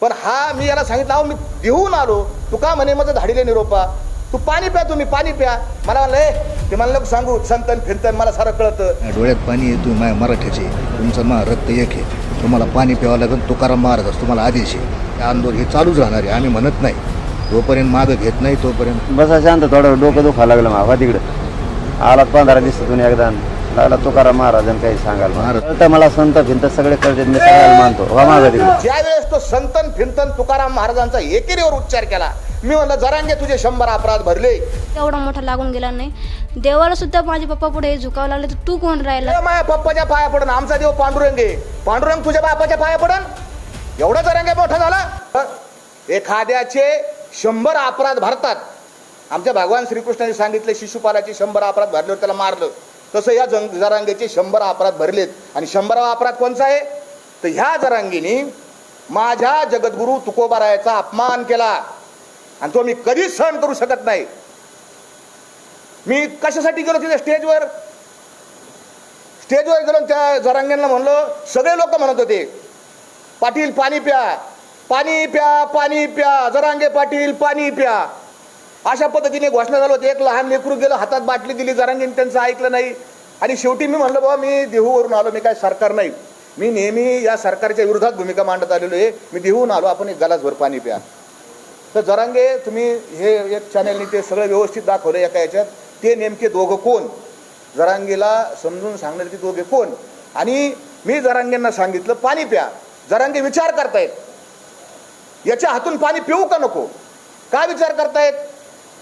पण हा मी याला सांगितलं अहो मी देऊन आलो. तू का म्हणे माझं धाडीले निरोपा तू पाणी प्या तुम्ही पाणी प्या. मला म्हणलं "ए, ते मला नको सांगू. संतन फिरतन मला सारं कळतं. डोळ्यात पाणी येतो माझ्या मराठ्याचे तुमचं मा रक्त एक आहे. तुम्हाला पाणी प्यावं लागेल तुकाराम महाराज तुम्हाला आदेश आहे. हे आंदोलन हे चालूच राहणार आहे आम्ही म्हणत नाही. जोपर्यंत मागं घेत नाही तोपर्यंत बसा शांत थोडं डोकं दुखायला लागलं मावा तिकडं. आला पंधरा दिवसातून एकदा. लागला तुकाराम महाराजांनी काही सांगायला. महाराज. कळतं मला संत भिंत सगळे कळतात मी सगळ्याला मानतो. वा मागं तिकडे ज्या वेळेस तो संतन फिरतन तुकाराम महाराजांचा एकेरीवर उच्चार केला मी म्हणलं जरांगे तुझे शंभर अपराध भरले. एवढा मोठा लागून गेला नाही. देवाला सुद्धा माझे पप्पा पुढे झुकावं लागले तर तू कोण राहिला? माझ्या पप्पाच्या पाया पडन आमचा देव पांडुरंग. आहे पांडुरंग तुझ्या बापाच्या पाया पडन? एवढा जरांगे मोठा झाला? एखाद्याचे शंभर अपराध भरतात. आमच्या भगवान श्रीकृष्णाने सांगितले शिशुपालाचे शंभर अपराध भरल्यावर त्याला मारलं. तसं या जंग जरांगेचे शंभर अपराध भरलेत. आणि शंभरावा अपराध कोणचा आहे? तर ह्या जरांगीने माझ्या जगद्गुरू तुकोबारायाचा अपमान केला. आणि तो मी कधीच सहन करू शकत नाही. मी कशासाठी गेलो तिथे स्टेजवर? स्टेजवर गेलो त्या जरांग्यांना म्हणलो सगळे लोक म्हणत होते पाटील पाणी प्या पाणी प्या पाणी प्या जरांगे पाटील पाणी प्या. अशा पद्धतीने घोषणा झाली होती एक लहान लेकरू गेलं हातात बाटली दिली जरांगीन त्यांचं ऐकलं नाही. आणि शेवटी मी म्हणलं बाबा मी देहूवरून आलो मी काय सरकार नाही. मी नेहमी या सरकारच्या विरोधात भूमिका मांडत आलेलो आहे. मी देहून आलो आपण एक गलासभर पाणी प्या. तर जरांगे तुम्ही हे एक चॅनलने ते सगळं व्यवस्थित दाखवलं एका याच्यात. ते नेमके दोघं कोण? जरांगेला समजून सांगणारे ते दोघे कोण? आणि मी जरांगेंना सांगितलं पाणी प्या. जरांगे विचार करतायत. याच्या हातून पाणी पिऊ का नको? का विचार करतायत?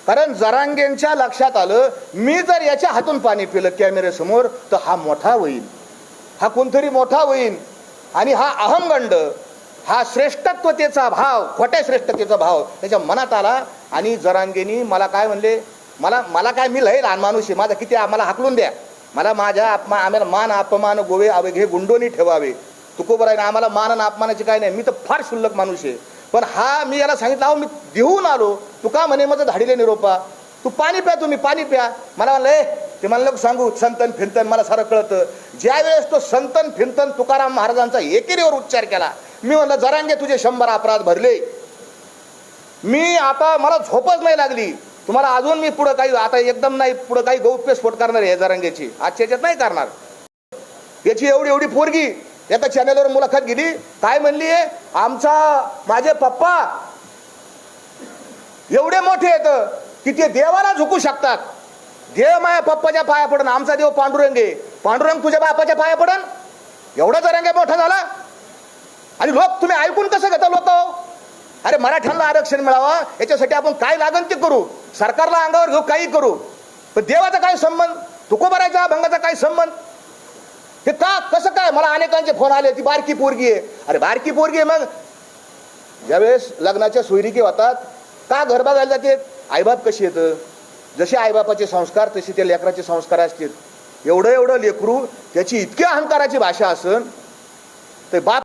कारण जरांगेंच्या लक्षात आलं मी जर याच्या हातून पाणी पिलं कॅमेऱ्यासमोर तर हा मोठा होईल. हा कोणतरी मोठा होईल. आणि हा अहमगंड हा श्रेष्ठत्वतेचा भाव खोट्या श्रेष्ठतेचा भाव त्याच्या मनात आला आणि जरांगेनी मला काय म्हणले मला मला काय मी लय लहान माणूस आहे माझा किती आम्हाला हाकलून द्या. मला माझ्या अपमा आम्हाला मान अपमान गोवे अवघे गुंडोनी ठेवावे. तुकोबर आहे ना आम्हाला मान आणि अपमानाची काय नाही मी तर फार शुल्लक माणूस आहे. पण हा मी याला सांगितलं अहो मी देऊन आलो. तू का म्हणे माझं धाडीले निरोपा? तू पाणी प्या तुम्ही पाणी प्या. मला म्हणलं "ए, ते मला नको सांगू संतन फिंतन. मला सारं कळतं. ज्या वेळेस तो संतन फिंतन तुकाराम महाराजांचा एकेरीवर उच्चार केला मी म्हणलं जरांगे तुझे शंभर अपराध भरले. मी आता मला झोपच नाही लागली. तुम्हाला अजून मी पुढं काही आता एकदम नाही पुढं काही गौप्यस्फोट करणार आहे जरांगेची. आजच्या याच्यात नाही करणार. याची एवढी एवढी पोरगी एका चॅनलवर मुलाखत गेली काय म्हणली आमचा माझे पप्पा एवढे मोठे आहेत की ते देवाला झुकू शकतात. देव माझ्या पप्पाच्या पाया पडन आमचा देव पांडुरंग आहे. पांडुरंग तुझ्या बापाच्या पाया पडन? एवढा जरांगे मोठा झाला. आणि लोक तुम्ही ऐकून कसं घेता लोक? अरे मराठ्यांना आरक्षण मिळावं याच्यासाठी आपण काय लागन ते करू? सरकारला अंगावर घेऊ काही करू? पण देवाचा काय संबंध? तुकोबरायचा भंगाचा काय संबंध? हे का? कसं काय? मला अनेकांचे फोन आले ती बारकी पोरगी आहे. अरे बारकी पोरगी आहे मग. ज्यावेळेस लग्नाच्या सोयरिकी होतात का घर बघायला जाते? आईबाप कशी येतं? जसे आईबापाचे संस्कार तसे त्या लेकराचे संस्कार असतील. एवढं एवढं लेकरू त्याची इतकी अहंकाराची भाषा असन ते बाप